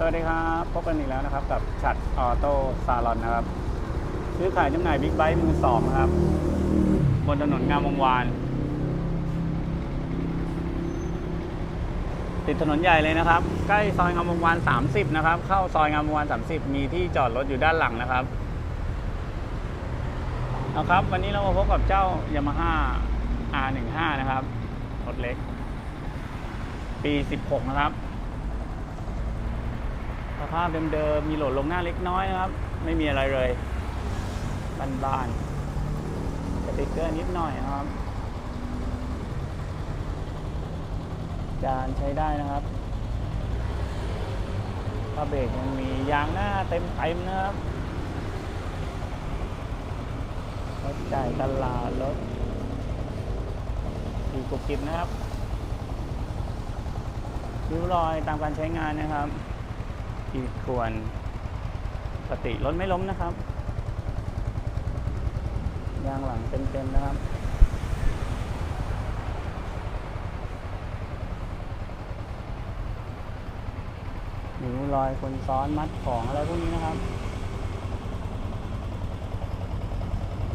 สวัสดีครับพบกันอีกแล้วนะครับกับชัดออโต้ซาลอนนะครับ ซื้อขายจำหน่ายบิ๊กไบค์มือสองนะครับ บนถนนงามวงวาน ติดถนนใหญ่เลยนะครับ ใกล้ซอยงามวงวาน 30 นะครับ เข้าซอยงามวงวาน 30 มีที่จอดรถอยู่ด้านหลังนะครับเอาครับ วันนี้เรามาพบกับเจ้า Yamaha R15 นะครับรถเล็ก ปี 16 นะครับ สภาพเดิมๆมีโหลดลงหน้าเล็กน้อยนะครับ ไม่มีอะไรเลยบานๆสติ๊กเกอร์นิดหน่อยนะครับ จานใช้ได้นะครับผ้าเบรกยังมียางหน้าเต็มเต็มๆนะครับรถจ่ายตลาดรถดีกรุบกริบนะครับริ้วรอยตามการใช้งานนะครับ ขีดข่วนปกติรถไม่ล้มนะครับ ยางหลังเต็มๆนะครับนิ้วรอยคนซ้อนมัดของอะไรพวกนี้นะครับ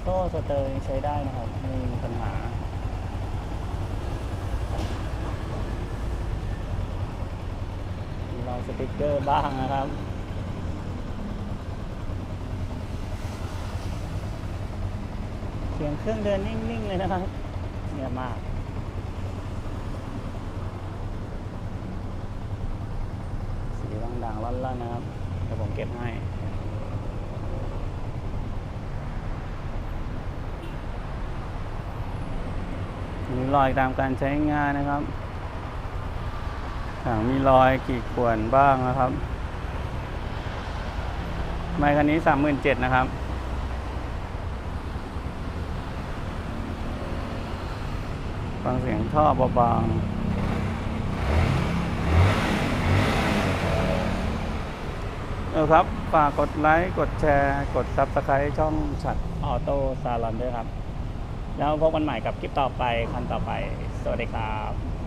โซ่สเตอร์ใช้ได้นะครับไม่มีปัญหา มีรอย สติกเกอร์บ้างนะครับเสียงเครื่องเดินนิ่งๆเลยนะครับเงียบมากสีด่างๆล่อนๆนะครับเดี๋ยวผมเก็บให้มีรอยตามการใช้งานนะครับ มีรอยขีดข่วนบ้างนะครับ ไมค์คันนี้สามหมื่นเจ็ดนะครับ ฟังเสียงท่อเบาๆเออครับ ฝากกดไลค์ กดแชร์ กดซับสไครต์ช่องฉัดออโต้ซาลอนด้วยครับ แล้วพบกันใหม่กับคลิปต่อไปคันต่อไป สวัสดีครับ